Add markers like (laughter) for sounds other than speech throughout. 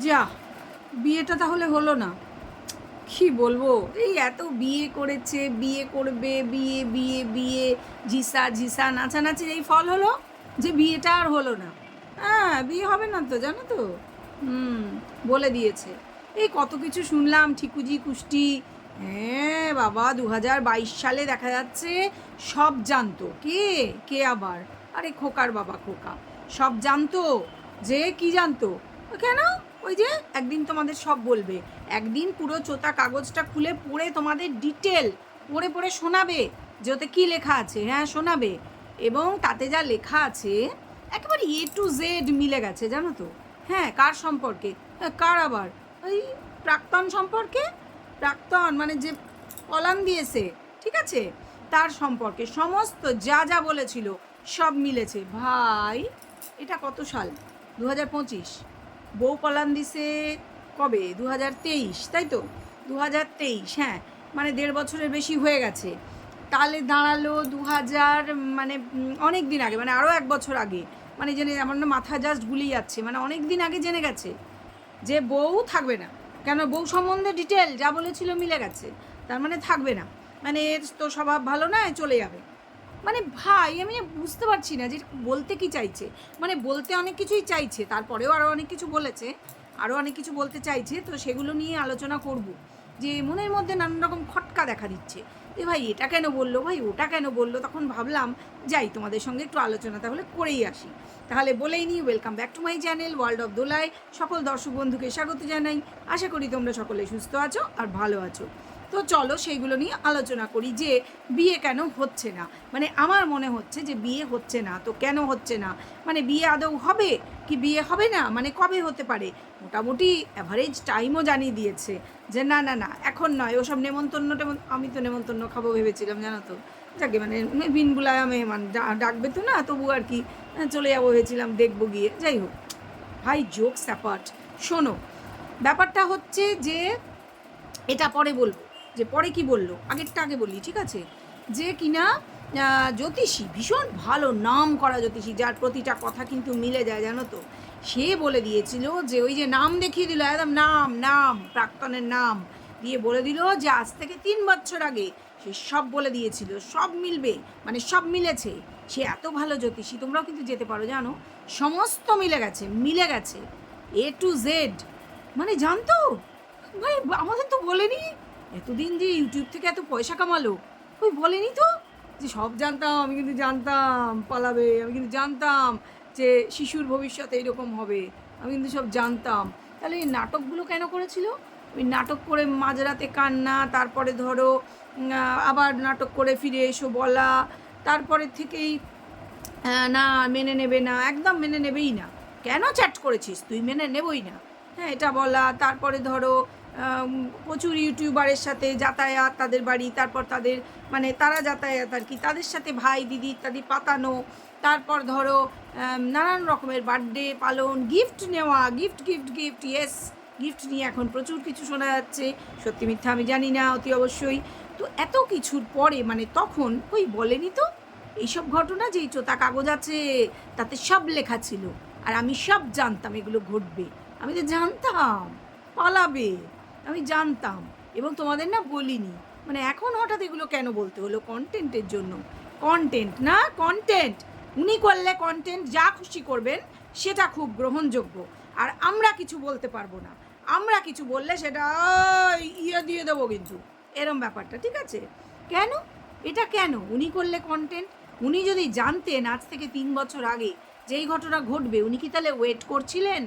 যা, বিয়েটা তাহলে হলো না। কি বলব, এই এত বিয়ে করেছে, বিয়ে করবে, বিয়ে বিয়ে বিয়ে, ঝিসা ঝিসা নাচানাচির এই ফল হলো যে বিয়েটা আর হলো না। হ্যাঁ বিয়ে হবে না তো, জানো তো। হুম, বলে দিয়েছে। এই কত কিছু শুনলাম, ঠিকুজি, কুষ্টি। হ্যাঁ বাবা দু হাজার বাইশ সালে দেখা যাচ্ছে সব জানতো। কে? কে আবার? আরে খোকার বাবা খোকা। সব জানতো? যে কি জানতো? কেন? ওই যে একদিন তোমাদের সব বলবে। একদিন পুরো চোতা কাগজটা খুলে পড়ে তোমাদের ডিটেল পড়ে পড়ে শোনাবে যে ওতে কী লেখা আছে। হ্যাঁ শোনাবে। এবং তাতে যা লেখা আছে একেবারে এ টু জেড মিলে গেছে জানো তো? হ্যাঁ কার সম্পর্কে? হ্যাঁ, কার আবার? ওই প্রাক্তন সম্পর্কে? প্রাক্তন মানে যে কলাম দিয়েছে ঠিক আছে? তার সম্পর্কে। সমস্ত যা যা বলেছিল সব মিলেছে। ভাই এটা কত সাল? দু হাজার পঁচিশ। বউ কলাম দিছে কবে? দু হাজার তেইশ, তাই তো? দু হাজার তেইশ হ্যাঁ। মানে দেড় বছরের বেশি হয়ে গেছে। তাহলে দাঁড়াল দু হাজার মানে অনেক দিন আগে মানে আরও এক বছর আগে। মানে জেনে, আমার না মাথা জাস্ট গুলিয়ে যাচ্ছে। মানে অনেক দিন আগে জেনে গেছে যে বউ থাকবে না। কেন? বউ সম্বন্ধে ডিটেল যা বলেছিল মিলে গেছে। তার মানে থাকবে না। মানে এর তো স্বভাব ভালো নয়, চলে যাবে। মানে ভাই, আমি বুঝতে পারছি না যে বলতে কি চাইছে। মানে বলতে অনেক কিছুই চাইছে, তারপরেও আরও অনেক কিছু বলেছে আরও অনেক কিছু বলতে চাইছে, তো সেগুলো নিয়ে আলোচনা করব। যে মনের মধ্যে নানান রকম খটকা দেখা দিচ্ছে। এ ভাই, এটা কেন বলল? ভাই, ওটা কেন বলল? তখন ভাবলাম, যাই, তোমাদের সঙ্গে একটু আলোচনা তাহলে করেই আসি। তাহলে বলেই নিই welcome back to my channel world of Dolai সকল দর্শক বন্ধুকে স্বাগত জানাই। আশা করি তোমরা সকলে সুস্থ আছো আর ভালো আছো। তো চলো সেইগুলো নিয়ে আলোচনা করি যে বিয়ে কেন হচ্ছে না। মানে আমার মনে হচ্ছে যে বিয়ে হচ্ছে না, তো কেন হচ্ছে না? মানে বিয়ে আদৌ হবে কি বিয়ে হবে না? মানে কবে হতে পারে? মোটামুটি অ্যাভারেজ টাইমও জানিয়ে দিয়েছে যে না না না, এখন নয়, ওসব নেমন্তন্ন টেমন, আমি তো নেমন্তন্ন খাব ভেবেছিলাম, জানো তো। যাকে মানে বিনবুলায়া মেহমান ডাকবে তো না, তবু আর কি চলে যাব ভেবেছিলাম, দেখব গিয়ে, যাই হোক। ভাই জোক স্যাপার্ট শোনো, ব্যাপারটা হচ্ছে যে, এটা পরে বলব। যে পরে কি বলল? আগেরটা আগে বলি ঠিক আছে? যে কিনা জ্যোতিষী, ভীষণ ভালো নাম করা জ্যোতিষী, যার প্রতিটা কথা কিন্তু মিলে যায়, জানো তো? সে বলে দিয়েছিল যে ওই যে নাম দেখিয়ে দিল, একদম নাম নাম, প্রাক্তনের নাম দিয়ে বলে দিল যে আজ থেকে তিন বছর আগে সে সব বলে দিয়েছিল, সব মিলবে মানে সব মিলেছে। সে এত ভালো জ্যোতিষী, তোমরাও কিন্তু যেতে পারো, জানো? সমস্ত মিলে গেছে মিলে গেছে এ টু জেড মানে জানতো? ভাই, আমাদের তো বলেনি। এতদিন যে ইউটিউব থেকে এত পয়সা কামালো ওই বলেনি তো? যে সব জানতাম, আমি কিন্তু জানতাম, পালাবে, আমি কিন্তু জানতাম যে শিশুর ভবিষ্যৎ এইরকম হবে, আমি কিন্তু সব জানতাম। তাহলে এই নাটকগুলো কেন করেছিল? ওই নাটক করে মাঝরাতে কান্না, তারপরে ধরো আবার নাটক করে ফিরে এসো বলা, তারপরে থেকেই না, মেনে নেবে না, একদম মেনে নেবেই না। কেন চ্যাট করেছিস? তুই মেনে নেবই না। হ্যাঁ এটা বলা, তারপরে ধরো প্রচুর ইউটিউবারের সাথে যাতায়াত, তাদের বাড়ি, তারপর তাদের মানে তারা যাতায়াত আর কি। তাদের সাথে ভাই, দিদি ইত্যাদি পাতানো, তারপর ধরো নানান রকমের বার্থডে পালন গিফট নেওয়া gift gift gift yes gift নিয়ে এখন প্রচুর কিছু শোনা যাচ্ছে। সত্যি মিথ্যা আমি জানি না, অতি অবশ্যই। তো এত কিছুর পরে মানে তখন, ওই বলেনি তো, এইসব ঘটনা যেই চোতা কাগজ আছে, তাতে সব লেখা ছিল। আর আমি সব জানতাম এগুলো ঘটবে। আমি তো জানতাম, পালাবে। আমি জানতাম এবং তোমাদের না বলিনি। মানে এখন হঠাৎ এগুলো কেন বলতে হলো কন্টেন্টের জন্য? কন্টেন্ট না কন্টেন্ট উনি করলে কন্টেন্ট যা খুশি করবেন, সেটা খুব গ্রহণযোগ্য। আর আমরা কিছু বলতে পারব না। আমরা কিছু বললে সেটা ইয়ে দিয়ে দেবো কিন্তু। এরম ব্যাপারটা, ঠিক আছে? কেন? এটা কেন? উনি করলে কন্টেন্ট উনি যদি জানতেন আজ থেকে তিন বছর আগে যেই ঘটনা ঘটবে, উনি কি তাহলে ওয়েট করছিলেন?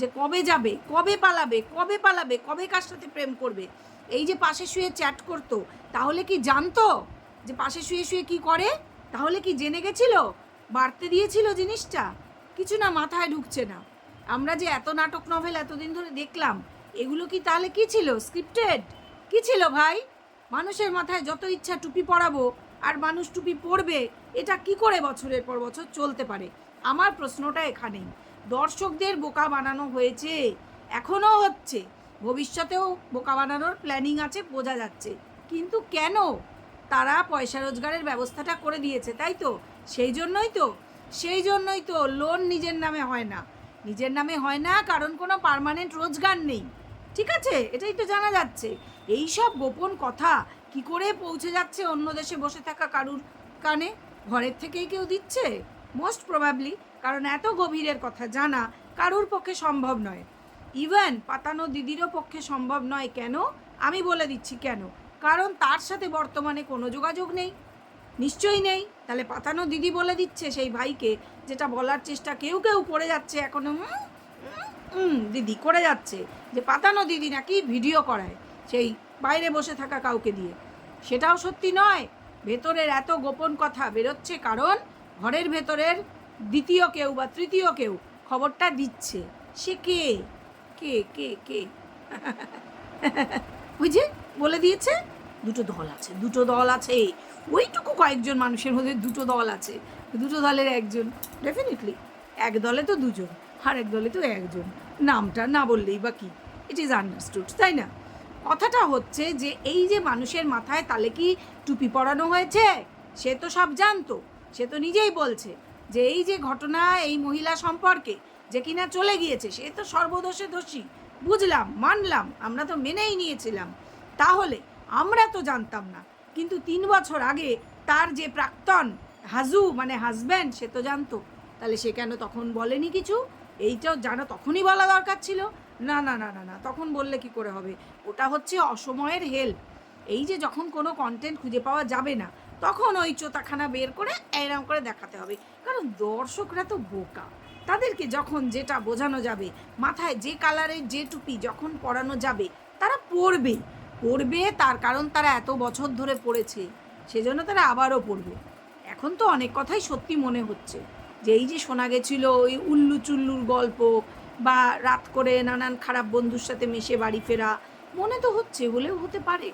যে কবে যাবে, কবে পালাবে কবে পালাবে, কবে কার সাথে প্রেম করবে? এই যে পাশে শুয়ে চ্যাট করতো, তাহলে কি জানতো যে পাশে শুয়ে শুয়ে কি করে? তাহলে কি জেনে গেছিল? বাড়তে দিয়েছিল জিনিসটা? কিছু না, মাথায় ঢুকছে না। আমরা যে এত নাটক নভেল এতদিন ধরে দেখলাম, এগুলো কি তাহলে কি ছিল? স্ক্রিপ্টেড কি ছিল ভাই? মানুষের মাথায় যত ইচ্ছা টুপি পরাবো, আর মানুষ টুপি পরবে, এটা কি করে বছরের পর বছর চলতে পারে? আমার প্রশ্নটা এখানেই। দর্শকদের বোকা বানানো হয়েছে এখনও হচ্ছে। ভবিষ্যতেও বোকা বানানোর প্ল্যানিং আছে, বোঝা যাচ্ছে। কিন্তু কেন? তারা পয়সা রোজগারের ব্যবস্থাটা করে দিয়েছে, তাই তো? সেই জন্যই তো, সেই জন্যই তো লোন নিজের নামে হয় না। নিজের নামে হয় না, কারণ কোনো পার্মানেন্ট রোজগার নেই। ঠিক আছে? এটাই তো জানা যাচ্ছে। এই সব গোপন কথা কি করে পৌঁছে যাচ্ছে অন্য দেশে বসে থাকা কারুর কানে? ঘরের থেকেই কেউ দিচ্ছে? মোস্ট প্রবাবলি কারণ এত গভীরের কথা জানা কারুর পক্ষে সম্ভব নয়। ইভেন পাতানো দিদিরও পক্ষে সম্ভব নয় কেন? আমি বলে দিচ্ছি কেন? কারণ তার সাথে বর্তমানে কোনো যোগাযোগ নেই। নিশ্চয়ই নেই। তাহলে পাতানো দিদি বলে দিচ্ছে সেই ভাইকে যেটা বলার চেষ্টা কেউ কেউ করে যাচ্ছে এখনও। দিদি করে যাচ্ছে যে পাতানো দিদি নাকি ভিডিও করায় সেই বাইরে বসে থাকা কাউকে দিয়ে। সেটাও সত্যি নয়। ভেতরের এত গোপন কথা বেরোচ্ছে কারণ ঘরের ভেতরের দ্বিতীয় কেউ বা তৃতীয় কেউ খবরটা দিচ্ছে। সে কে? কে কে কে? (laughs) ওই যে বলে দিয়েছে, দুটো দল আছে, দুটো দল আছে। ওইটুকু কয়েকজন মানুষের মধ্যে দুটো দল আছে। দুটো দলের একজন ডেফিনেটলি এক দলে তো দুজন, আর এক দলে তো একজন। নামটা না বললেই বা কি? ইট ইজ আন্ডারস্টুড তাই না? কথাটা হচ্ছে যে এই যে মানুষের মাথায় তালে কি টুপি পরানো হয়েছে? সে তো সব জানতো, সে তো নিজেই বলছে। যে এই যে ঘটনা এই মহিলা সম্পর্কে যে কিনা চলে গিয়েছে, সে তো সর্বদোষে দোষী। বুঝলাম, মানলাম, আমরা তো মেনেই নিয়েছিলাম। তাহলে আমরা তো জানতাম না। কিন্তু তিন বছর আগে তার যে প্রাক্তন হাজু মানে হাজব্যান্ড সে তো জানতো। তাহলে সে কেন তখন বলেনি কিছু? এইটাও জানা তখনই বলা দরকার ছিল। না না না না না, তখন বললে কি করে হবে? ওটা হচ্ছে অসময়ের হেল্প এই যে যখন কোনো কন্টেন্ট খুঁজে পাওয়া যাবে না, তখন ওই চোতাখানা বের করে এরম করে দেখাতে হবে। কারণ দর্শকরা তো বোকা। তাদেরকে যখন যেটা বোঝানো যাবে, মাথায় যে কালারের যে টুপি যখন পরানো যাবে, তারা পরবে। পড়বে তার কারণ তারা এত বছর ধরে পড়েছে, সেজন্য তারা আবারও পড়বে এখন তো অনেক কথাই সত্যি মনে হচ্ছে। যে এই যে শোনা গেছিল ওই উল্লু চুল্লুর গল্প বা রাত করে নানান খারাপ বন্ধুর সাথে মিশে বাড়ি ফেরা, মনে তো হচ্ছে, হলেও হতে পারে।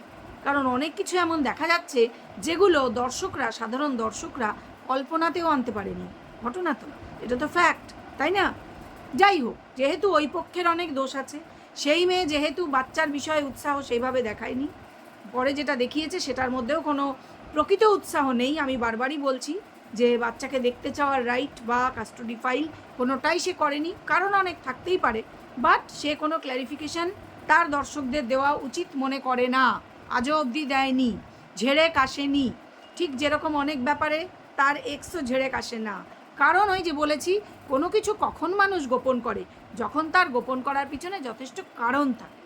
কারণ অনেক কিছু এমন দেখা যাচ্ছে, যেগুলো দর্শকরা, সাধারণ দর্শকরা কল্পনাতেও আনতে পারেনি। ঘটনা তো, এটা তো ফ্যাক্ট তাই না? যাই হোক, যেহেতু ওই পক্ষের অনেক দোষ আছে, সেই মেয়ে যেহেতু বাচ্চার বিষয়ে উৎসাহ সেইভাবে দেখায়নি, পরে যেটা দেখিয়েছে সেটার মধ্যেও কোনো প্রকৃত উৎসাহ নেই। আমি বারবারই বলছি যে বাচ্চাকে দেখতে চাওয়ার রাইট বা কাস্টডি ফাইল কোনোটাই সে করেনি, কারণ অনেক থাকতেই পারে বাট সে কোনো ক্ল্যারিফিকেশন তার দর্শকদের দেওয়া উচিত মনে করে না। আজও অবধি দেয়নি, ঝেড়ে কাশেনি। ঠিক যেরকম অনেক ব্যাপারে তার এক্সও ঝেড়ে কাশে না। কারণ ওই যে বলেছি, কোনো কিছু কখন মানুষ গোপন করে? যখন তার গোপন করার পিছনে যথেষ্ট কারণ থাকে।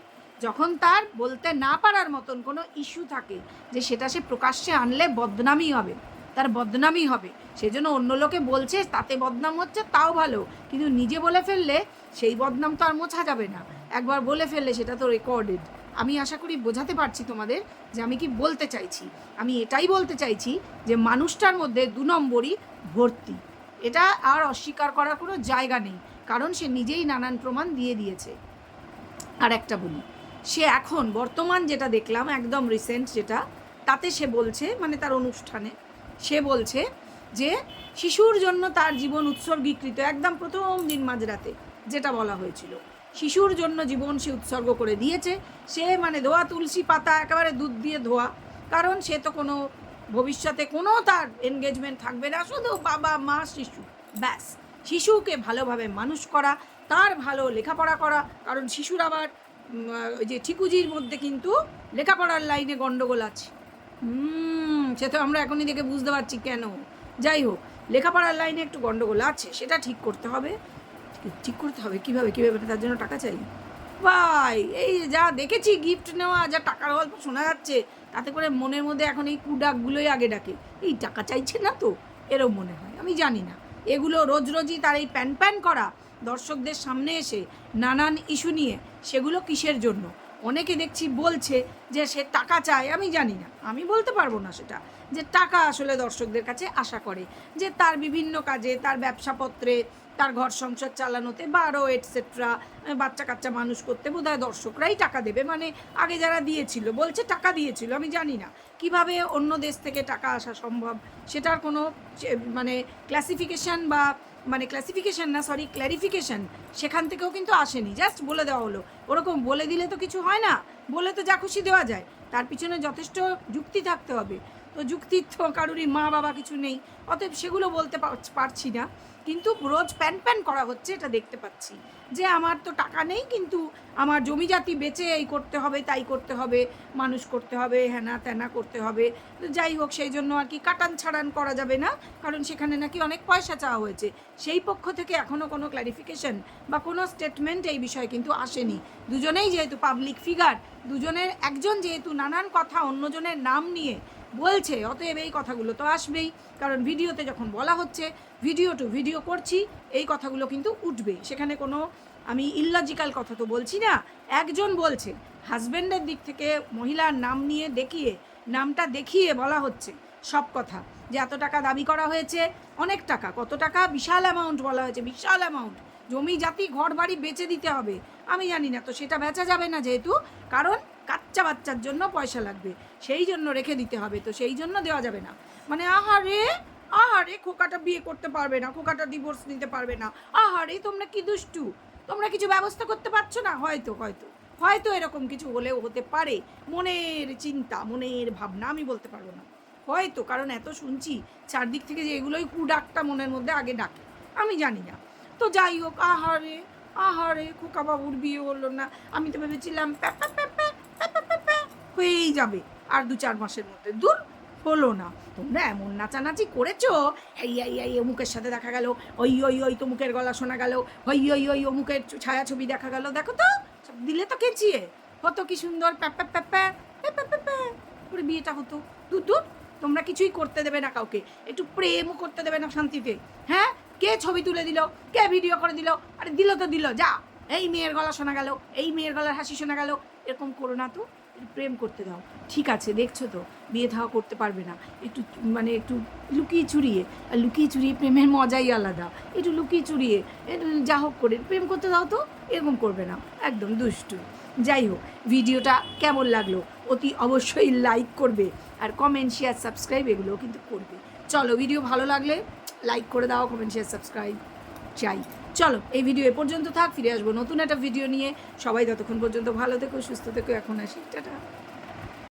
যখন তার বলতে না পারার মতন কোনো ইস্যু থাকে যে সেটা সে প্রকাশ্যে আনলে বদনামই হবে, তার বদনামই হবে। সেজন্য অন্য লোকে বলছে, তাতে বদনাম হচ্ছে, তাও ভালো। কিন্তু নিজে বলে ফেললে সেই বদনাম তো আর মোছা যাবে না। একবার বলে ফেললে সেটা তো রেকর্ডেড আমি আশা করি বোঝাতে পারছি তোমাদের যে আমি কি বলতে চাইছি। আমি এটাই বলতে চাইছি যে মানুষটার মধ্যে দু নম্বরই ভর্তি। এটা আর অস্বীকার করার কোনো জায়গা নেই, কারণ সে নিজেই নানান প্রমাণ দিয়ে দিয়েছে। আর একটা বলি, সে এখন বর্তমান যেটা দেখলাম, একদম রিসেন্ট যেটা, তাতে সে বলছে মানে তার অনুষ্ঠানে, সে বলছে যে শিশুর জন্য তার জীবন উৎসর্গীকৃত, একদম প্রথম দিন মাঝরাতে যেটা বলা হয়েছিল। শিশুর জন্য জীবন সে উৎসর্গ করে দিয়েছে। সে মানে ধোয়া তুলসী পাতা, একেবারে দুধ দিয়ে ধোয়া। কারণ সে তো কোনো, ভবিষ্যতে কোনো তার এনগেজমেন্ট থাকবে না, শুধু বাবা, মা, শিশু, ব্যাস। শিশুকে ভালোভাবে মানুষ করা, তার ভালো লেখাপড়া করা। কারণ শিশুর আবার ওই যে ঠিকুজির মধ্যে কিন্তু লেখাপড়ার লাইনে গন্ডগোল আছে। হুম, সে তো আমরা এখনই দেখে বুঝতে পারছি কেন। যাই হোক, লেখাপড়ার লাইনে একটু গণ্ডগোল আছে, সেটা ঠিক করতে হবে। ঠিক করতে হবে? কীভাবে কীভাবে? তার জন্য টাকা চাই? ভাই, এই যা দেখেছি গিফট নেওয়া, যা টাকার গল্প শোনা যাচ্ছে, তাতে করে মনের মধ্যে এখন এই কুডাকগুলোই আগে ডাকে। এই টাকা চাইছে না তো? এরও মনে হয়, আমি জানি না। এগুলো রোজ রোজই তার এই প্যান প্যান করা, দর্শকদের সামনে এসে নানান ইস্যু নিয়ে, সেগুলো কিসের জন্য? অনেকে দেখছি বলছে যে সে টাকা চায়, আমি জানি না। আমি বলতে পারব না সেটা। যে টাকা আসলে দর্শকদের কাছে আশা করে। যে তার বিভিন্ন কাজে, তার ব্যবসাপত্রে তার ঘর সংসার চালানোতে বা আরও এটসেট্রা বাচ্চা কাচ্চা মানুষ করতে বোধহয় দর্শকরাই টাকা দেবে। মানে আগে যারা দিয়েছিল, বলছে টাকা দিয়েছিল, আমি জানি না। কীভাবে অন্য দেশ থেকে টাকা আসা সম্ভব? সেটার কোনো মানে ক্লাসিফিকেশন বা মানে ক্লাসিফিকেশন না সরি ক্ল্যারিফিকেশন সেখান থেকেও কিন্তু আসেনি। জাস্ট বলে দেওয়া হলো। ওরকম বলে দিলে তো কিছু হয় না। বলে তো যা খুশি দেওয়া যায়। তার পিছনে যথেষ্ট যুক্তি থাকতে হবে। তো যুক্তির কারুরই মা বাবা কিছু নেই। অতএব সেগুলো বলতে পার- পারছি না। কিন্তু রোজ প্যান প্যান করা হচ্ছে, এটা দেখতে পাচ্ছি। যে আমার তো টাকা নেই, কিন্তু আমার জমি জাতি বেচে এই করতে হবে, তাই করতে হবে, মানুষ করতে হবে হ্যানা ত্যানা করতে হবে। যাই হোক, সেই জন্য আর কি কাটান ছাড়ান করা যাবে না, কারণ সেখানে নাকি অনেক পয়সা চাওয়া হয়েছে। সেই পক্ষ থেকে এখনও কোনো ক্ল্যারিফিকেশন বা কোনো স্টেটমেন্ট এই বিষয়ে কিন্তু আসেনি। দুজনেই যেহেতু পাবলিক ফিগার দুজনের, একজন যেহেতু নানান কথা অন্যজনের নাম নিয়ে বলছে, অতএব এই কথাগুলো তো আসবেই। কারণ ভিডিওতে যখন বলা হচ্ছে, ভিডিও টু ভিডিও করছি, এই কথাগুলো কিন্তু উঠবে। সেখানে কোনো আমি ইললজিক্যাল কথা তো বলছি না। একজন বলছে হাজব্যান্ডের দিক থেকে মহিলার নাম নিয়ে দেখিয়ে, নামটা দেখিয়ে বলা হচ্ছে সব কথা। যে এত টাকা দাবি করা হয়েছে, অনেক টাকা, কত টাকা? বিশাল অ্যামাউন্ট বলা হয়েছে, বিশাল অ্যামাউন্ট জমি, জাতি ঘর বাড়ি বেচে দিতে হবে। আমি জানি না, তো সেটা বেচা যাবে না যেহেতু। কারণ কাচ্চা বাচ্চার জন্য পয়সা লাগবে। সেই জন্য রেখে দিতে হবে তো, সেই জন্য দেওয়া যাবে না। মানে আহারে আহারে খোকাটা বিয়ে করতে পারবে না, খোকাটা ডিভোর্স নিতে পারবে না। আহারে, তোমরা কি দুষ্টু? তোমরা কিছু ব্যবস্থা করতে পারছ না? হয়তো হয়তো। হয়তো এরকম কিছু হলেও হতে পারে। মনের চিন্তা, মনের ভাবনা আমি বলতে পারব না। হয়তো, কারণ এত শুনছি, চারদিক থেকে যে এগুলোই কু ডাকটা মনের মধ্যে আগে ডাকে। আমি জানি না। তো যাই হোক, আহারে আহারে খোকা বাবুর বিয়ে হলো না। আমি তো ভেবেছিলাম প্যাপা প্যাপা হয়েই যাবে। আর দু চার মাসের মধ্যে দূর হলো না। তোমরা এমন নাচানাচি করেছ? এই এই এই, অমুকের সাথে দেখা গেল। ওই ওই ওই, তমুকের গলা শোনা গেল। ওই ওই ওই, অমুকের ছায়া ছবি দেখা গেল। দেখো তো, সব দিলে তো কেচিয়ে। হতো কি সুন্দর প্যাপা প্যাপা প্যাপা প্যাপা করে বিয়েটা হতো। দূর দূর, তোমরা কিছুই করতে দেবে না কাউকে। একটু প্রেমও করতে দেবে না শান্তিতে হ্যাঁ? কে ছবি তুলে দিল? কে ভিডিও করে দিল? আরে, দিল তো দিল, যা। এই মেয়ের গলা শোনা গেল, এই মেয়ের গলার হাসি শোনা গেল। এরকম করো না তো। প্রেম করতে দাও। ঠিক আছে, দেখছ তো, বিয়ে থাওয়া করতে পারবে না। একটু মানে একটু লুকিয়ে চুরিয়ে। আর লুকিয়ে চুরিয়ে প্রেমের মজাই আলাদা। একটু লুকিয়ে চুরিয়ে যা হোক করে, প্রেম করতে দাও তো, এরকম করবে না। একদম দুষ্টু। যাই হোক, ভিডিওটা কেমন লাগল অতি অবশ্যই লাইক করবে। আর কমেন্ট শেয়ার সাবস্ক্রাইব এগুলোও কিন্তু করবে। চলো ভিডিও ভালো লাগলে লাইক করে দাও কমেন্ট শেয়ার সাবস্ক্রাইব চাই। চলো, এই ভিডিও এ পর্যন্ত থাক, ফিরে আসব নতুন একটা ভিডিও নিয়ে। সবাই ততক্ষণ পর্যন্ত ভালো থেকো, সুস্থ থেকো, এখন আসি। টাটা।